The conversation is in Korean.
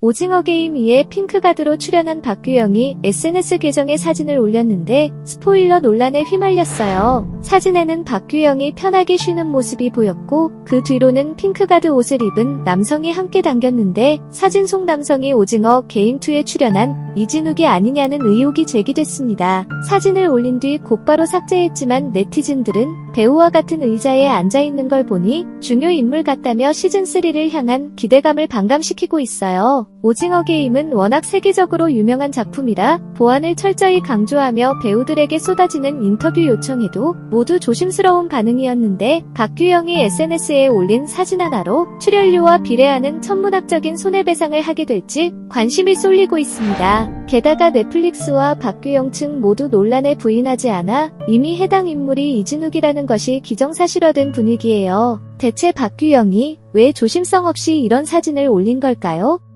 오징어 게임 2의 핑크가드로 출연한 박규영이 SNS 계정에 사진을 올렸는데 스포일러 논란에 휘말렸어요. 사진에는 박규영이 편하게 쉬는 모습이 보였고 그 뒤로는 핑크가드 옷을 입은 남성이 함께 당겼는데 사진 속 남성이 오징어 게임 2에 출연한 이진욱이 아니냐는 의혹이 제기됐습니다. 사진을 올린 뒤 곧바로 삭제했지만 네티즌들은 배우와 같은 의자에 앉아 있는 걸 보니 중요 인물 같다며 시즌3를 향한 기대감을 반감시키고 있어요. 오징어 게임은 워낙 세계적으로 유명한 작품이라 보안을 철저히 강조하며 배우들에게 쏟아지는 인터뷰 요청에도 모두 조심스러운 반응이었는데 박규영이 SNS에 올린 사진 하나로 출연료와 비례하는 천문학적인 손해배상을 하게 될지 관심이 쏠리고 있습니다. 게다가 넷플릭스와 박규영 측 모두 논란에 부인하지 않아 이미 해당 인물이 이진욱이라는 것이 기정사실화된 분위기예요. 대체 박규영이 왜 조심성 없이 이런 사진을 올린 걸까요?